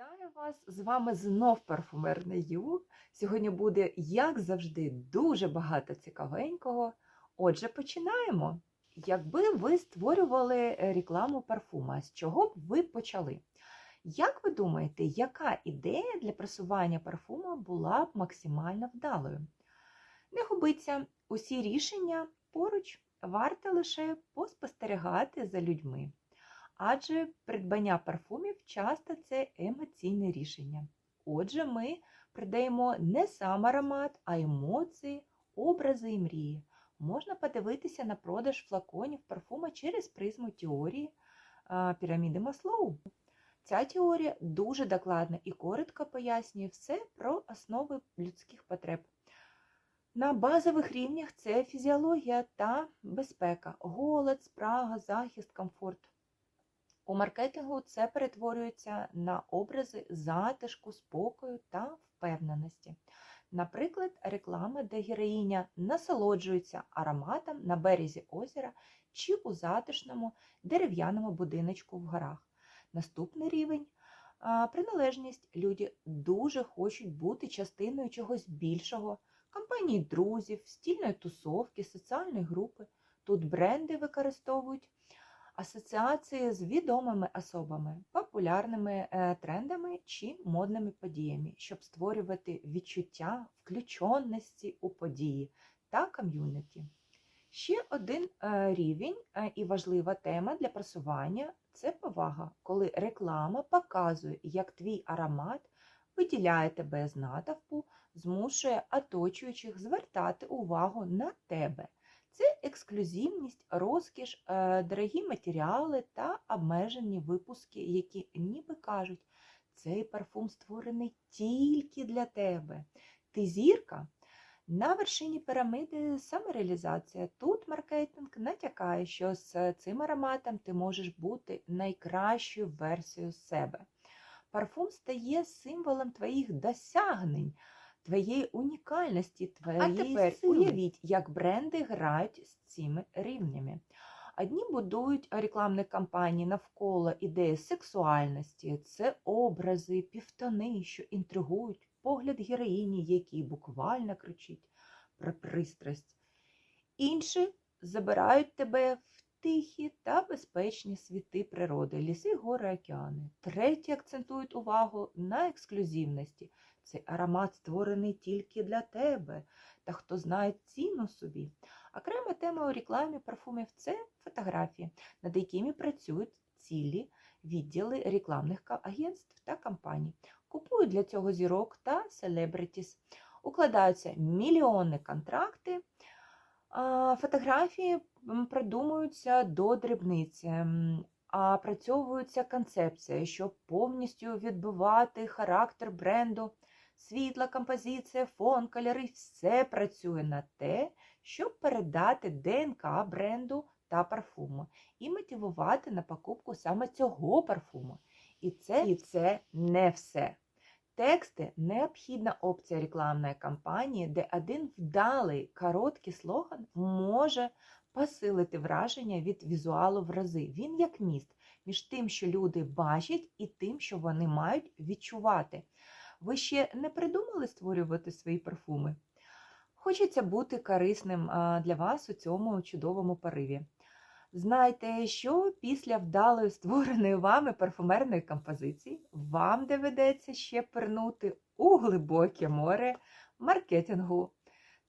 Вітаю вас! З вами знов парфумерна Ю. Сьогодні буде, як завжди, дуже багато цікавенького. Отже, починаємо. Якби ви створювали е, рекламу парфума, з чого б ви почали? Як ви думаєте, яка ідея для просування парфума була б максимально вдалою? Не губиться, усі рішення поруч варто лише поспостерігати за людьми адже придбання парфумів часто це емоційне рішення. Отже, ми придаємо не сам аромат, а емоції, образи і мрії. Можна подивитися на продаж флаконів парфума через призму теорії піраміди Маслоу. Ця теорія дуже докладна і коротко пояснює все про основи людських потреб. На базових рівнях це фізіологія та безпека, голод, спрага, захист, комфорт. У маркетингу це перетворюється на образи затишку, спокою та впевненості. Наприклад, реклама, де героїня насолоджується ароматом на березі озера чи у затишному дерев'яному будиночку в горах. Наступний рівень приналежність. Люди дуже хочуть бути частиною чогось більшого, компанії друзів, стільної тусовки, соціальної групи. Тут бренди використовують асоціації з відомими особами, популярними е, трендами чи модними подіями, щоб створювати відчуття включеності у події та ком'юніті. Ще один е, рівень е, і важлива тема для просування це повага, коли реклама показує, як твій аромат виділяє тебе з натовпу, змушує оточуючих звертати увагу на тебе. Це ексклюзивність, розкіш, е, дорогі матеріали та обмежені випуски, які ніби кажуть, цей парфум створений тільки для тебе. Ти зірка. На вершині піраміди самореалізація. Тут маркетинг натякає, що з цим ароматом ти можеш бути найкращою версією себе. Парфум стає символом твоїх досягнень твоєї унікальності, твоєї А тепер сили. уявіть, як бренди грають з цими рівнями. Одні будують рекламні кампанії навколо ідеї сексуальності, це образи, півтони, що інтригують, погляд героїні, який буквально кричить про пристрасть. Інші забирають тебе в тихі та безпечні світи природи, ліси, гори, океани. Треті акцентують увагу на ексклюзивності. Цей аромат створений тільки для тебе, та хто знає ціну собі. Окрема тема у рекламі парфумів це фотографії, над якими працюють цілі відділи рекламних агентств та компаній. Купують для цього зірок та селебритіс. Укладаються мільйонні контракти. Фотографії продумуються до дрібниці, а опрацьовується концепція, щоб повністю відбивати характер бренду. Світла, композиція, фон, кольори все працює на те, щоб передати ДНК бренду та парфуму і мотивувати на покупку саме цього парфуму. І це, і це не все. Тексти необхідна опція рекламної кампанії, де один вдалий короткий слоган може посилити враження від візуалу в рази. Він як міст між тим, що люди бачать, і тим, що вони мають відчувати. Ви ще не придумали створювати свої парфуми? Хочеться бути корисним для вас у цьому чудовому пориві. Знайте, що після вдалої створеної вами парфумерної композиції вам доведеться ще пирнути у глибоке море маркетингу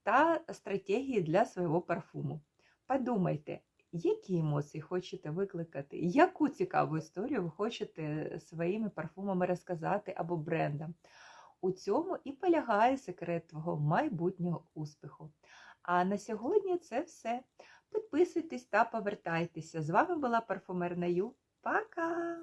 та стратегії для свого парфуму. Подумайте, які емоції хочете викликати, яку цікаву історію ви хочете своїми парфумами розказати або брендом. У цьому і полягає секрет твого майбутнього успіху. А на сьогодні це все. Підписуйтесь та повертайтеся. З вами була парфумерна Ю. Пока!